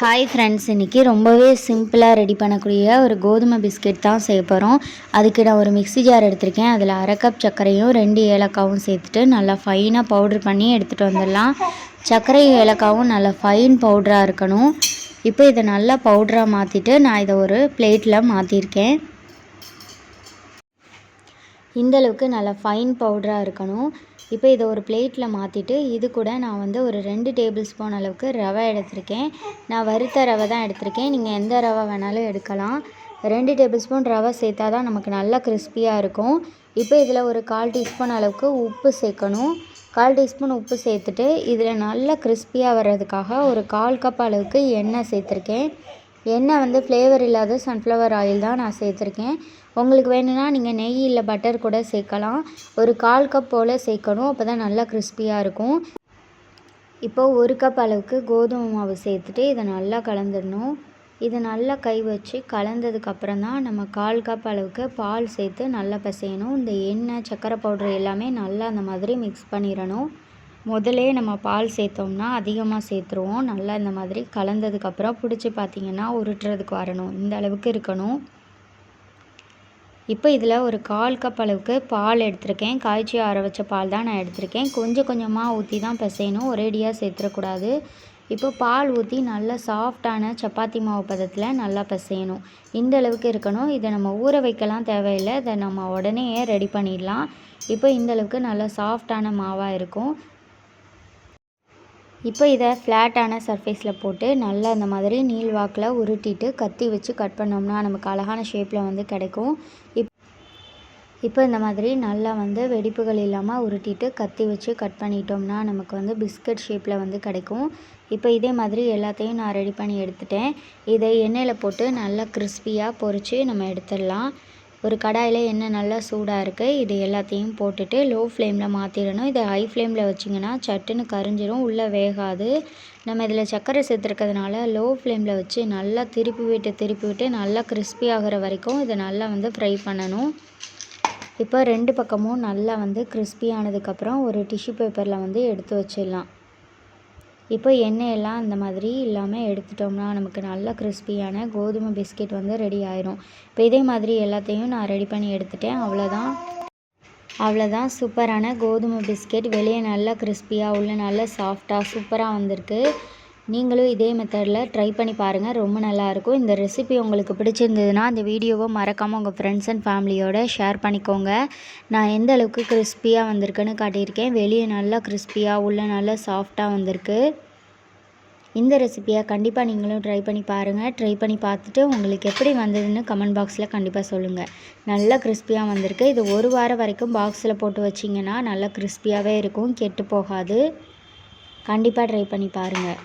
Hi friends இன்றைக்கி ரொம்பவே சிம்பிளாக ரெடி பண்ணக்கூடிய ஒரு கோதுமை பிஸ்கெட் தான் செய்ய போகிறோம் அதுக்கு நான் ஒரு மிக்ஸி ஜார் எடுத்திருக்கேன். அதில் அரை கப் சர்க்கரையும் ரெண்டு ஏலக்காவும் சேர்த்துட்டு நல்லா ஃபைனாக பவுடர் பண்ணி எடுத்துகிட்டு வந்துடலாம். சர்க்கரை ஏலக்காவும் நல்லா ஃபைன் பவுடராக இருக்கணும். இப்போ இதை நல்லா பவுடராக மாற்றிட்டு நான் இதை ஒரு பிளேட்டில் மாற்றிருக்கேன் இந்தளவுக்கு நல்லா ஃபைன் பவுடராக இருக்கணும். இப்போ இதை ஒரு பிளேட்டில் மாற்றிட்டு இது கூட நான் வந்து ஒரு ரெண்டு டேபிள் ஸ்பூன் அளவுக்கு ரவை எடுத்திருக்கேன். நான் வறுத்த ரவை தான் எடுத்திருக்கேன். நீங்கள் எந்த ரவை வேணாலும் எடுக்கலாம். ரெண்டு டேபிள் ஸ்பூன் ரவை சேர்த்தா தான் நமக்கு நல்லா கிறிஸ்பியாக இருக்கும். இப்போ இதில் ஒரு கால் டீஸ்பூன் அளவுக்கு உப்பு சேர்க்கணும். கால் டீஸ்பூன் உப்பு சேர்த்துட்டு இதில் நல்லா கிறிஸ்பியாக வர்றதுக்காக ஒரு கால் கப் அளவுக்கு எண்ணெய் சேர்த்துருக்கேன். எண்ணெய் வந்து ஃப்ளேவர் இல்லாத சன்ஃப்ளவர் ஆயில் தான் நான் சேர்த்துருக்கேன். உங்களுக்கு வேணும்னா நீங்கள் நெய் இல்லை பட்டர் கூட சேர்க்கலாம். ஒரு கால் கப் போல் சேர்க்கணும். அப்போ தான் நல்லா கிறிஸ்பியாக இருக்கும். இப்போ ஒரு கப் அளவுக்கு கோதுமை மாவு சேர்த்துட்டு இதை நல்லா கலந்துடணும். இதை நல்லா கை வச்சு கலந்ததுக்கப்புறம் தான் நம்ம கால் கப் அளவுக்கு பால் சேர்த்து நல்லா பிசையணும். இந்த எண்ணெய் சர்க்கரை பவுட்ரு எல்லாமே நல்லா அந்த மாதிரி மிக்ஸ் பண்ணிடணும். முதலே நம்ம பால் சேர்த்தோம்னா அதிகமாக சேர்த்துருவோம். நல்லா இந்த மாதிரி கலந்ததுக்கப்புறம் பிடிச்சி பார்த்திங்கன்னா உருட்டுறதுக்கு வரணும். இந்த அளவுக்கு இருக்கணும். இப்போ இதில் ஒரு கால் கப் அளவுக்கு பால் எடுத்திருக்கேன். காய்ச்சி ஆற வச்ச பால் தான் நான் எடுத்திருக்கேன். கொஞ்சம் கொஞ்சமாக ஊற்றி தான் பிசையணும். ஒரேடியாக சேர்த்துடக்கூடாது இப்போ பால் ஊற்றி நல்லா சாஃப்டான சப்பாத்தி மாவு பதத்தில் நல்லா பிசையணும். இந்த அளவுக்கு இருக்கணும். இதை நம்ம ஊற வைக்கலாம் தேவையில்லை. இதை நம்ம உடனே ரெடி பண்ணிடலாம். இப்போ இந்த அளவுக்கு நல்லா சாஃப்டான மாவாக இருக்கும். இப்போ இதை ஃப்ளாட்டான சர்ஃபேஸில் போட்டு நல்லா இந்த மாதிரி நீள் வாக்கில் உருட்டிட்டு கத்தி வச்சு கட் பண்ணோம்னா நமக்கு அழகான ஷேப்பில் வந்து கிடைக்கும். இப் இப்போ இந்த மாதிரி நல்லா வந்து வெடிப்புகள் இல்லாமல் உருட்டிட்டு கத்தி வச்சு கட் பண்ணிட்டோம்னா நமக்கு வந்து பிஸ்கட் ஷேப்பில் வந்து கிடைக்கும். இப்போ இதே மாதிரி எல்லாத்தையும் நான் ரெடி பண்ணி எடுத்துட்டேன். இதை எண்ணெயில் போட்டு நல்லா கிறிஸ்பியாக பொறிச்சு நம்ம எடுத்துடலாம். ஒரு கடாயில் எண்ணெய் நல்லா சூடாக இருக்குது இது எல்லாத்தையும் போட்டுட்டு லோ ஃப்ளேமில் மாற்றிடணும் இதை ஹை ஃப்ளேமில் வச்சிங்கன்னா சட்டுன்னு கரிஞ்சிரும். உள்ளே வேகாது. நம்ம இதில் சர்க்கரை சேர்த்துருக்கிறதுனால லோ ஃப்ளேமில் வச்சு நல்லா திருப்பி விட்டு திருப்பி விட்டு நல்லா கிறிஸ்பி ஆகிற வரைக்கும் இதை நல்லா வந்து ஃப்ரை பண்ணணும். இப்போ ரெண்டு பக்கமும் நல்லா வந்து கிறிஸ்பி ஆனதுக்கப்புறம் ஒரு டிஷ்யூ பேப்பரில் வந்து எடுத்து வச்சிடலாம். இப்போ எண்ணெயெல்லாம் அந்த மாதிரி இல்லாமல் எடுத்துட்டோம்னா நமக்கு நல்ல கிறிஸ்பியான கோதுமை பிஸ்கெட் வந்து ரெடி ஆயிரும். இப்போ இதே மாதிரி எல்லாத்தையும் நான் ரெடி பண்ணி எடுத்துட்டேன். அவ்வளோதான். அவ்வளோதான். சூப்பரான கோதுமை பிஸ்கெட். வெளியே நல்லா கிறிஸ்பியாக உள்ள நல்லா சாஃப்டாக சூப்பராக வந்திருக்கு. நீங்களும் இதே மெத்தடில் ட்ரை பண்ணி பாருங்கள் ரொம்ப நல்லாயிருக்கும் இந்த ரெசிபி உங்களுக்கு பிடிச்சிருந்ததுன்னா அந்த வீடியோவை மறக்காமல் உங்கள் ஃப்ரெண்ட்ஸ் அண்ட் ஃபேமிலியோட ஷேர் பண்ணிக்கோங்க. நான் எந்த அளவுக்கு கிறிஸ்பியாக வந்திருக்குன்னு காட்டியிருக்கேன். வெளியே நல்லா கிறிஸ்பியாக உள்ளே நல்லா சாஃப்டாக வந்திருக்கு. இந்த ரெசிப்பியை கண்டிப்பாக நீங்களும் ட்ரை பண்ணி பாருங்கள் ட்ரை பண்ணி பார்த்துட்டு உங்களுக்கு எப்படி வந்ததுன்னு கமெண்ட் பாக்ஸில் கண்டிப்பாக சொல்லுங்கள் நல்லா கிறிஸ்பியாக வந்திருக்கு. இது ஒரு வாரம் வரைக்கும் பாக்ஸில் போட்டு வச்சிங்கன்னா நல்லா கிறிஸ்பியாகவே இருக்கும். கெட்டு போகாது. கண்டிப்பாக ட்ரை பண்ணி பாருங்கள்